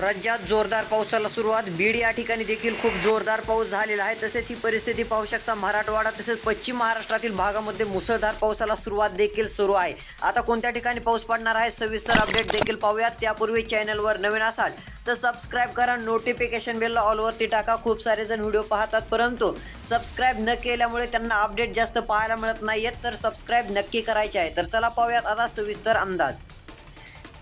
राज्यात जोरदार पावसाला सुरुवात. बीड या ठिकाणी देखील खूप जोरदार पाऊस झालेला आहे. तसेच ही परिस्थिती पाहू शकता मराठवाडा तसेच पश्चिम महाराष्ट्रातील भागामध्ये मुसळधार पावसाला सुरुवात देखील सुरू आहे. आता कोणत्या ठिकाणी पाऊस पडणार आहे? सविस्तर अपडेट देखील पाहूयात. त्यापूर्वी चॅनलवर नवीन असाल तर सबस्क्राईब करा. नोटिफिकेशन बेलला ऑलवरती टाका. खूप सारे जण व्हिडिओ पाहतात परंतु सबस्क्राईब न केल्यामुळे त्यांना अपडेट जास्त पाहायला मिळत नाहीयेत. तर सबस्क्राईब नक्की करायचे आहे. तर चला पाहूयात आता सविस्तर अंदाज.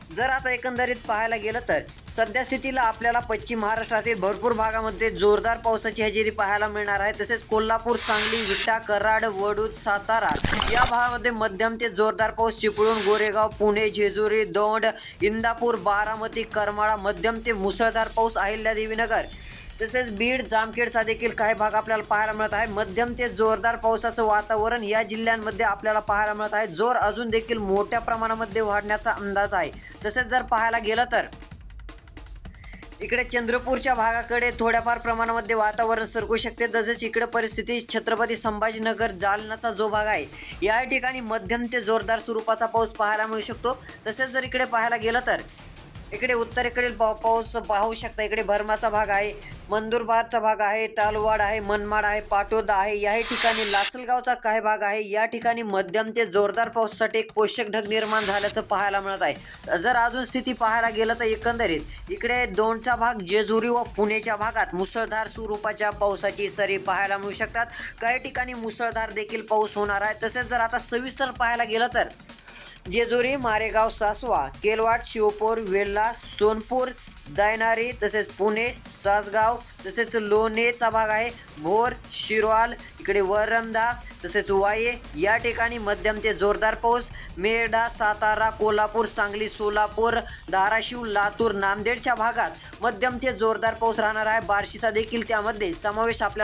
जर आता एकंदरीत पाहायला गेलं तर सध्या स्थितीला आपल्याला पश्चिम महाराष्ट्रातील भरपूर भागामध्ये जोरदार पावसाची हजेरी पाहायला मिळणार आहे. तसेच कोल्हापूर सांगली विटा कराड वडूद सातारा या भागामध्ये मध्यम ते जोरदार पाऊस चिपळूण गोरेगाव पुणे जेजुरी दौंड इंदापूर बारामती करमाळा मध्यम ते मुसळधार पाऊस अहिल्यादेवीनगर तसेच बीड जामखेडचा देखील काही भाग आपल्याला पाहायला मिळत आहे. मध्यम ते जोरदार पावसाचं वातावरण या जिल्ह्यांमध्ये आपल्याला पाहायला मिळत आहे. जोर अजून देखील मोठ्या प्रमाणामध्ये वाढण्याचा अंदाज आहे. तसेच जर पाहायला गेलं तर इकडे चंद्रपूरच्या भागाकडे थोड्याफार प्रमाणामध्ये वातावरण सरकू शकते. तसेच इकडे परिस्थिती छत्रपती संभाजीनगर जालनाचा जो भाग आहे या ठिकाणी मध्यम ते जोरदार स्वरूपाचा पाऊस पाहायला मिळू शकतो. तसेच जर इकडे पाहायला गेलं तर इकडे उत्तरेकडील पाव पाऊस पाहू शकता. इकडे भरमाचा भाग आहे मंदुरबारचा भाग आहे तालवाड आहे मनमाड आहे पाटोदा आहे. याही ठिकाणी लासलगावचा काही भाग आहे. या ठिकाणी मध्यम ते जोरदार पावसासाठी एक पोषक ढग निर्माण झाल्याचं पाहायला मिळत आहे. जर अजून स्थिती पाहायला गेलं तर एकंदरीत इकडे दोनचा भाग जेजुरी व पुणेच्या भागात मुसळधार स्वरूपाच्या पावसाची सरी पाहायला मिळू शकतात. काही ठिकाणी मुसळधार देखील पाऊस होणार आहे. तसेच जर आता सविस्तर पाहायला गेलं तर जेजुरी मारेगाव सासवा केलवाड शिवपूर वेल्ला सोनपूर दायनारी तसेच पुणे सासगाव तसेच लोणेचा भाग आहे. भोर शिरवाल इकडे वरंदा तसेच वाये या ठिकाणी मध्यम ते जोरदार पाऊस. मेरडा सातारा कोल्हापूर सांगली सोलापूर धाराशिव लातूर नांदेडच्या भागात मध्यम ते जोरदार पाऊस राहणार आहे. बार्शीचा देखील त्यामध्ये समावेश आपल्या